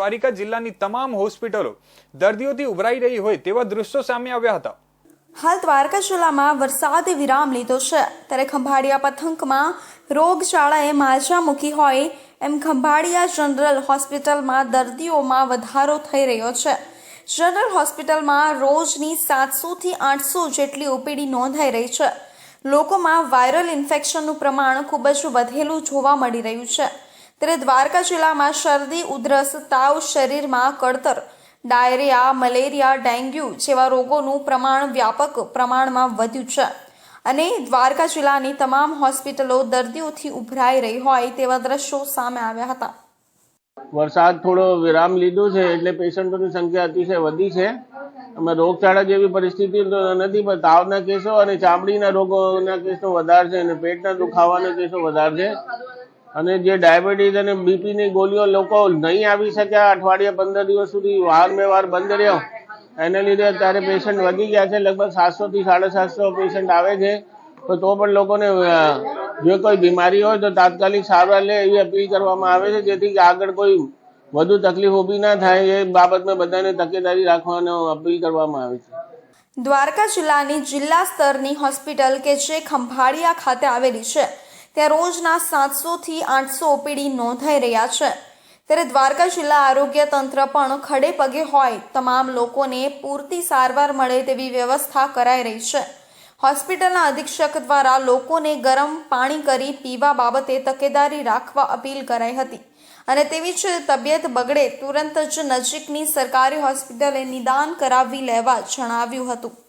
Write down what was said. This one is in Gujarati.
દ્વારિકા જિલ્લાની તમામ હોસ્પિટલો દર્દીઓથી ઉભરાઈ રહી હોય તેવા દૃશ્યો સામે આવ્યા હતા. હાલ દ્વારકા જિલ્લામાં વરસાદે વિરામ લીધો છે. ત્યારે ખંભાળિયા પથંકમાં રોગચાળાએ માજા મૂકી હોય એમ ખંભાળિયા જનરલ હોસ્પિટલમાં દર્દીઓમાં વધારો થઈ રહ્યો છે. જનરલ હોસ્પિટલમાં રોજની સાતસોથી આઠસો જેટલી ઓપીડી નોંધાઈ રહી છે. લોકોમાં વાયરલ ઇન્ફેક્શનનું પ્રમાણ ખૂબ જ વધેલું જોવા મળી રહ્યું છે. ત્યારે દ્વારકા જિલ્લામાં શરદી, ઉધરસ, તાવ શરીરમાં કળતર ડાયરિયા, મલેરિયા, ડેન્ગ્યુ જેવા રોગોનું પ્રમાણ વ્યાપક પ્રમાણમાં વધ્યું છે. અને દ્વારકા જિલ્લાની તમામ હોસ્પિટલો દર્દીઓથી ઉભરાઈ રહી હોય તેવા દ્રશ્યો સામે આવ્યા હતા. વરસાદ થોડો વિરામ લીધો છે એટલે પેશન્ટોની સંખ્યા અતિશય વધી છે. અમે રોગચાળા જેવી પરિસ્થિતિ તો નથી, પણ તાવના કેસો અને ચામડીના રોગોના કેસો વધારે છે અને પેટના દુખાવાના કેસો વધારે છે. અને જે ડાયાબિટીસ અને બીપીની ગોળીઓ લોકો નહીં આવી શક્યા અઠવાડિયા પંદર દિવસ સુધી વાર બે વાર બંધ રહ્યો. એને લીધે અત્યારે પેશન્ટ વધી ગયા છે. લગભગ સાતસોથી સાડા સાતસો પેશન્ટ આવે છે. તો તો પણ લોકોને જો કોઈ બીમારી હોય તો તાત્કાલિક સારવાર લે એવી અપીલ કરવામાં આવે છે. જેથી આગળ કોઈ વધુ તકલીફ ઊભી ના થાય એ બાબતમાં બધાને તકેદારી રાખવાનો અપીલ કરવામાં આવે છે. દ્વારકા જિલ્લાની જિલ્લા સ્તરની હોસ્પિટલ કે જે ખંભાળિયા ખાતે આવેલી છે. ત્યાં રોજના સાતસોથી આઠસો ઓપીડી નોંધાઈ રહ્યા છે. ત્યારે દ્વારકા જિલ્લા આરોગ્ય તંત્ર પણ ખડે પગે હોય તમામ લોકોને પૂરતી સારવાર મળે તેવી વ્યવસ્થા કરાઈ રહી છે. હોસ્પિટલના અધિક્ષક દ્વારા લોકોને ગરમ પાણી કરી પીવા બાબતે તકેદારી રાખવા અપીલ કરાઈ હતી અને તેવી જ તબિયત બગડે તુરંત જ નજીકની સરકારી હોસ્પિટલે નિદાન કરાવી લેવા જણાવ્યું હતું.